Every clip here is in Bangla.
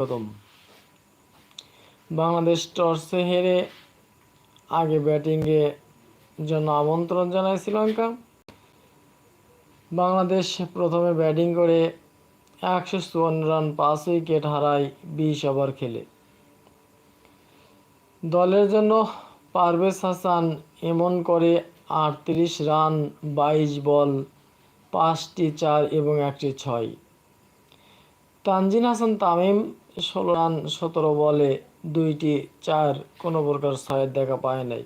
প্রথম। বাংলাদেশ টসে হেরে আগে ব্যাটিংয়ে জন্য আমন্ত্রণ জানায় শ্রীলঙ্কা। বাংলাদেশ প্রথমে ব্যাটিং করে একশো চুয়ান্ন রান, পাঁচ উইকেট হারায় বিশ ওভার খেলে। দলের জন্য পারভেজ হাসান এমন করে আটত্রিশ রান, বাইশ বল, পাঁচটি চার এবং একটি ছয়। তানজিন হাসান, তামিম ষোলো রান, সতেরো বলে দুইটি চার, কোনো প্রকার ছয়ের দেখা পায় নাই।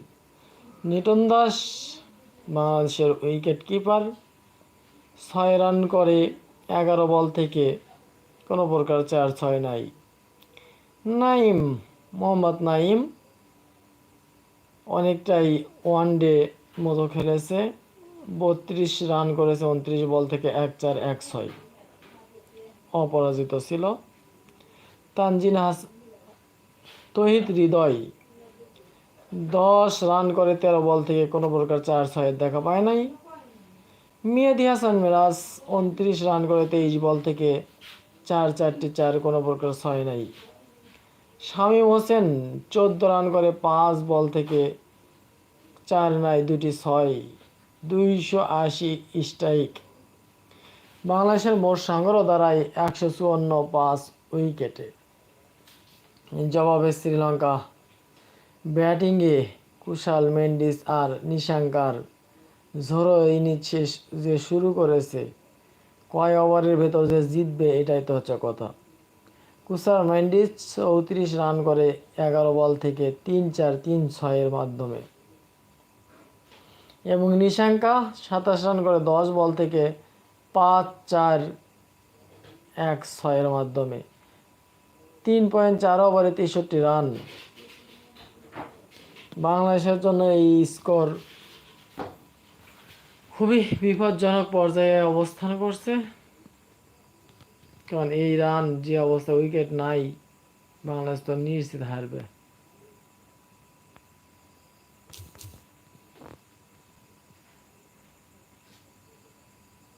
নিটন দাস, বাংলাদেশের উইকেট কিপার, ছয় রান করে এগারো বল থেকে কোনো প্রকার চার, ছয় নাই। নাইম, মোহাম্মদ নাইম অনেকটাই ওয়ান ডে মতো খেলেছে, বত্রিশ রান করেছে, উনত্রিশ বল থেকে এক চার, এক ছয়। অপরাজিত ছিল। তানজিন হাস তহিদ হৃদয় দশ রান করে তেরো বল থেকে কোনো প্রকার চার ছয়ের দেখা পায় নাই। মেহেদি হাসান মিরাজ উনত্রিশ রান করে তেইশ বল থেকে চার চারটি চার কোনো প্রকার ছয় নাই। শামীম হোসেন চোদ্দ রান করে পাঁচ বল থেকে চার নাই, দুটি ছয়, দুইশো আশি স্ট্রাইক। বাংলাদেশের মোট সংগ্রহ দ্বারাই একশো চুয়ান্ন পাঁচ উইকেটে। জবাবে শ্রীলঙ্কা। ব্যাটিংয়ে কুশাল মেন্ডিস আর নিশাঙ্কার ঝোড়ো ইনিংস যে শুরু করেছে, কয় ওভারের ভেতর যে জিতবে এটাই তো হচ্ছে কথা। কুশাল মেন্ডিস চৌত্রিশ রান করে এগারো বল থেকে তিন চার তিন ছয়ের মাধ্যমে। এবং নিশাঙ্কা সাতাশ রান করে দশ বল থেকে পাঁচ চার এক ছয়ের মাধ্যমে। তিন পয়েন্ট চার ওভারে তেষট্টি রান বাংলাদেশের জন্য এই স্কোর খুবই বিপজ্জনক পর্যায়ে অবস্থান করছে। কারণ এই রান যে অবস্থা উইকেট নাই, বাংলাদেশ তো নিশ্চিত হারবে।